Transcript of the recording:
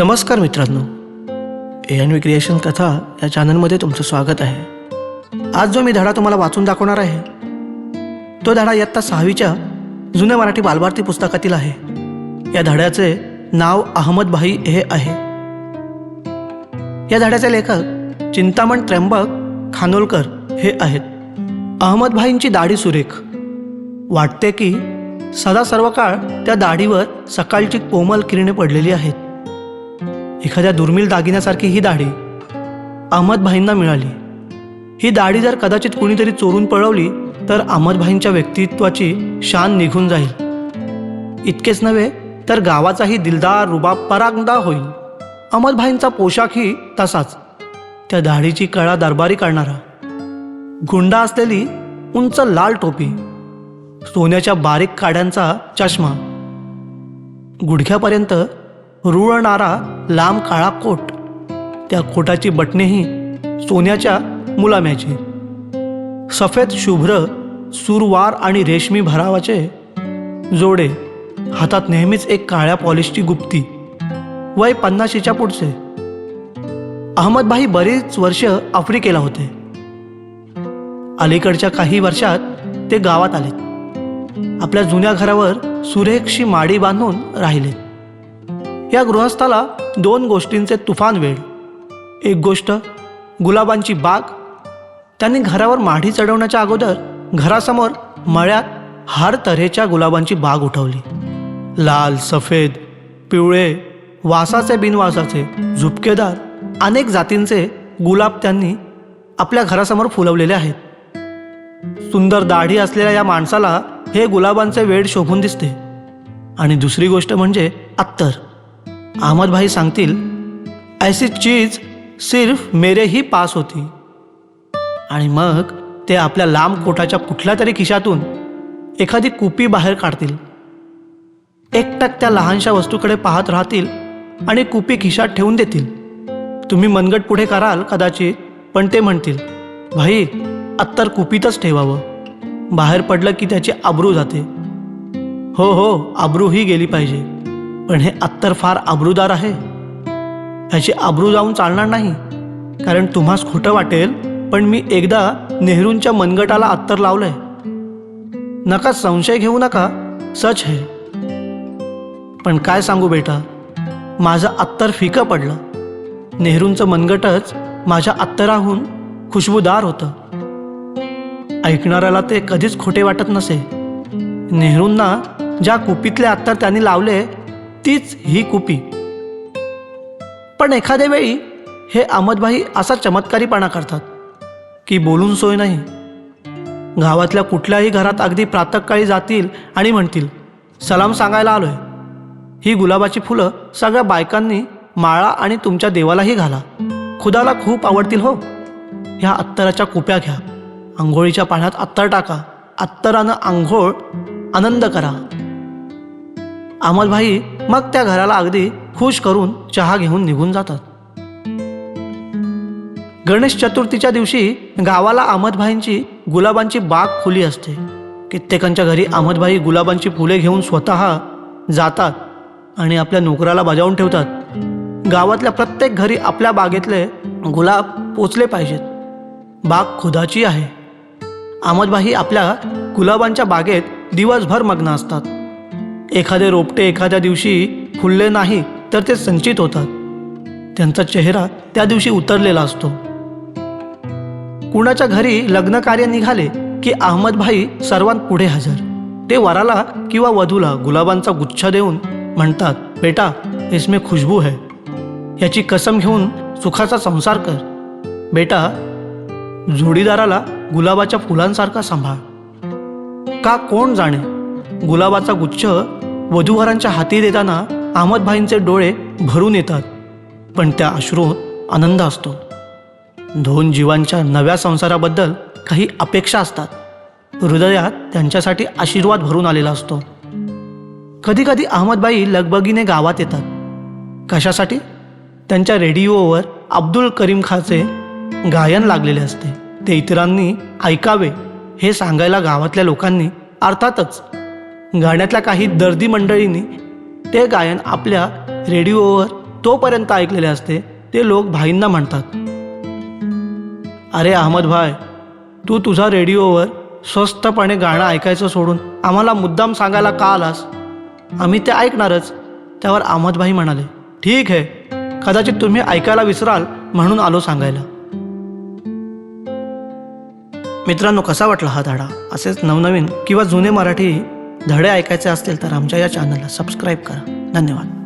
नमस्कार मित्रांनो. A N V creation कथा या चॅनलमध्ये तुमचं स्वागत आहे. आज जो मी धडा तुम्हाला वाचून दाखवणार आहे तो धडा इयत्ता सहावीच्या जुन्या मराठी बालभारती पुस्तकातील आहे. या धड्याचे नाव अहमद भाई हे आहे. या धड्याचे लेखक चिंतामण त्र्यंबक खानोलकर हे आहेत. अहमद भाईंची दाढी सुरेख. वाटते की सदा सर्व काळ त्या दाढीवर सकाळची कोमल किरणे पडलेली आहेत. एखाद्या दुर्मिळ दागिन्यासारखी ही दाढी अहमदभाईंना मिळाली. ही दाढी जर कदाचित कुणीतरी चोरून पळवली तर अहमदभाईंच्या व्यक्तित्वाची शान निघून जाईल. इतकेच नव्हे तर गावाचाही दिलदार रुबाब परागदा होईल. अहमदभाईंचा पोशाखही तसाच. त्या दाढीची कळा दरबारी करणारा गुंडा असलेली उंच लाल टोपी. सोन्याच्या बारीक काड्यांचा चष्मा. गुडघ्यापर्यंत रुळणारा लांब काळा कोट. त्या कोटाची बटणेही सोन्याच्या मुलाम्याची. सफेद शुभ्र सुरवार आणि रेशमी भरावाचे जोडे. हातात नेहमीच एक काळ्या पॉलिशची गुप्ती. वय पन्नाशीच्या पुढचे. अहमदभाई बरीच वर्ष आफ्रिकेला होते. अलीकडच्या काही वर्षात ते गावात आले. आपल्या जुन्या घरावर सुरेखशी माडी बांधून राहिले. या गृहस्थाला दोन गोष्टींचे तुफान वेळ एक गोष्ट गुलाबांची बाग. त्यांनी घरावर माढी चढवण्याच्या अगोदर घरासमोर मळ्यात हर तऱ्हेच्या गुलाबांची बाग उठवली. लाल सफेद पिवळे वासाचे बिनवासाचे झुपकेदार अनेक जातींचे गुलाब त्यांनी आपल्या घरासमोर फुलवलेले आहेत. सुंदर दाढी असलेल्या या माणसाला हे गुलाबांचे वेळ शोभून दिसते. आणि दुसरी गोष्ट म्हणजे अत्तर. अहमद भाई सांगतील ऐसी चीज सिर्फ मेरे ही पास होती. आणि मग ते आपल्या लांब कोटाच्या कुठल्या तरी खिशातून एखादी कुपी बाहेर काढतील. एकटक त्या लहानशा वस्तूकडे पाहत राहतील आणि कुपी खिशात ठेवून देतील. तुम्ही मनगट पुढे कराल कदाचित पण ते म्हणतील भाई अत्तर कुपीतच ठेवावं. बाहेर पडलं की त्याची आबरू जाते. हो हो आबरू ही गेली पाहिजे. पण हे अत्तर फार आबरूदार आहे. ह्याची आबरू जाऊन चालणार नाही. कारण तुम्हास खोटं वाटेल पण मी एकदा नेहरूंच्या मनगटाला अत्तर लावलंय. नका संशय घेऊ नका सच हे. पण काय सांगू बेटा माझं अत्तर फिकं पडलं. नेहरूंचं मनगटच माझ्या अत्तराहून खुशबूदार होतं. ऐकणाऱ्याला ते कधीच खोटे वाटत नसे. नेहरूंना ज्या कुपीतले अत्तर त्यांनी लावले तीच ही कुपी. पण एखाद्या वेळी हे अहमदभाई असा चमत्कारीपणा करतात की बोलून सोय नाही. गावातल्या कुठल्याही घरात अगदी प्रातःकाळी जातील आणि म्हणतील सलाम सांगायला आलोय. ही गुलाबाची फुलं सगळ्या बायकांनी माळा आणि तुमच्या देवालाही घाला. खुदाला खूप आवडतील हो. ह्या अत्तराच्या कुप्या घ्या. आंघोळीच्या पाण्यात अत्तर टाका. अत्तरानं आंघोळ आनंद करा. अहमदभाई मग त्या घराला अगदी खुश करून चहा घेऊन निघून जातात. गणेश चतुर्थीच्या दिवशी गावाला अहमदभाईंची गुलाबांची बाग खुली असते. कित्येकांच्या घरी अहमदभाई गुलाबांची फुले घेऊन स्वतः जातात आणि आपल्या नोकराला बजावून ठेवतात. गावातल्या प्रत्येक घरी आपल्या बागेतले गुलाब पोचले पाहिजेत. बाग खुदाची आहे. अहमदभाई आपल्या गुलाबांच्या बागेत दिवसभर मग्न असतात. एखादे रोपटे एखाद्या दिवशी फुलले नाही तर ते संचित होतात. त्यांचा चेहरा त्या दिवशी उतरलेला असतो. कुणाच्या घरी लग्न कार्य निघाले की अहमदभाई सर्वांत पुढे हजर. ते वराला किंवा वधूला गुलाबांचा गुच्छ देऊन म्हणतात बेटा इसमें खुशबू है. याची कसम घेऊन सुखाचा संसार कर. बेटा जोडीदाराला गुलाबाच्या फुलांसारखा सांभाळ. का कोण जाणे? गुलाबाचा गुच्छ वधूवरांच्या हाती देताना अहमदभाईंचे डोळे भरून येतात. पण त्या अश्रूत आनंद असतो. दोन जीवांच्या नव्या संसाराबद्दल काही अपेक्षा असतात. हृदयात त्यांच्यासाठी आशीर्वाद भरून आलेला असतो. कधीकधी अहमदबाई लगबगीने गावात येतात. कशासाठी? त्यांच्या रेडिओवर अब्दुल करीम खाचे गायन लागलेले असते. ते इतरांनी ऐकावे हे सांगायला गावातल्या लोकांनी अर्थातच गाण्यातल्या काही दर्दी मंडळींनी ते गायन आपल्या रेडिओवर तोपर्यंत ऐकलेले असते ते लोक भाईंना म्हणतात अरे अहमद भाई तू तुझा रेडिओवर स्वस्तपणे गाणं ऐकायचं सोडून आम्हाला मुद्दाम सांगायला का आलास? आम्ही ते ऐकणारच. त्यावर अहमदभाई म्हणाले ठीक आहे कदाचित तुम्ही ऐकायला विसराल म्हणून आलो सांगायला. मित्रांनो कसा वाटला हा धाडा? असेच नवनवीन किंवा जुने मराठी धडे ऐकायचे असतील तर आमच्या या चॅनलला सबस्क्राईब करा. धन्यवाद.